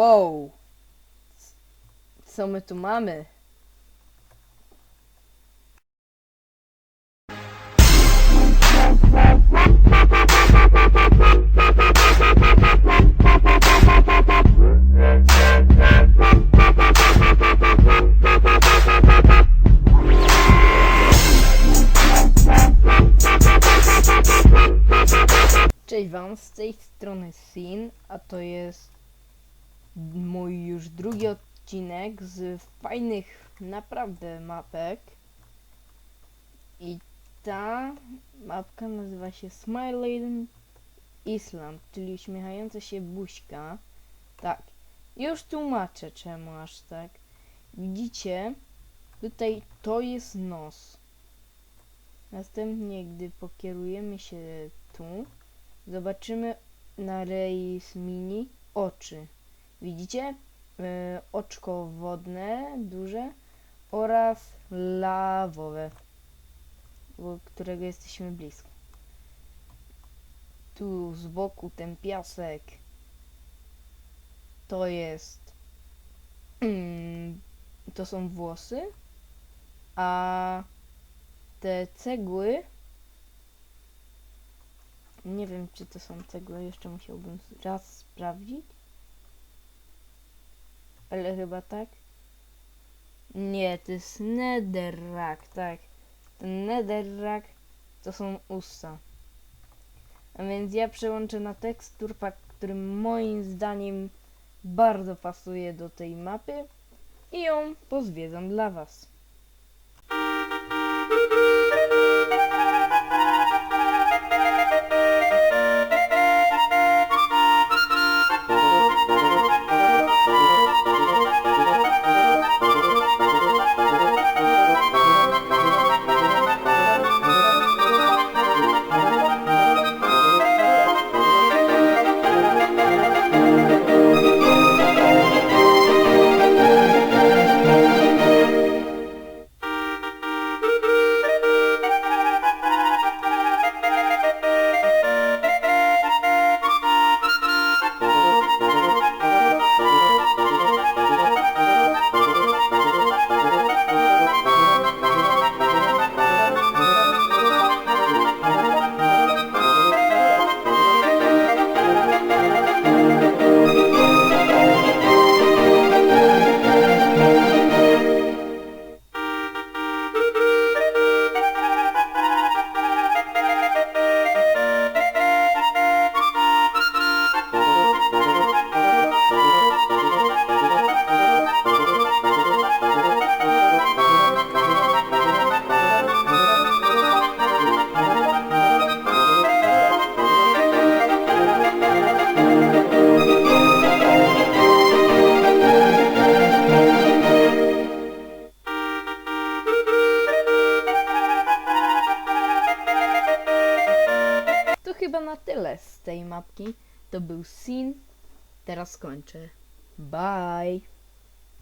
Wow! Co my tu mamy? Cześć Wam, z tej strony Sin, a to jest mój już drugi odcinek z fajnych naprawdę mapek. I ta mapka nazywa się Smiling Island, czyli uśmiechająca się buźka. Tak, już tłumaczę czemu aż tak. Widzicie, tutaj to jest nos. Następnie, gdy pokierujemy się tu, zobaczymy na rejs mini oczy. Widzicie? E, oczko wodne, duże oraz lawowe, którego jesteśmy blisko. Tu z boku ten piasek to jest mm, to są włosy, a te cegły nie wiem, czy to są cegły, jeszcze musiałbym raz sprawdzić. Ale chyba tak. Nie, to jest netherrack, tak. Ten netherrack to są usta. A więc ja przełączę na teksturpak, który moim zdaniem bardzo pasuje do tej mapy i ją pozwiedzam dla was. Na tyle z tej mapki. To był Sin. Teraz kończę. Bye.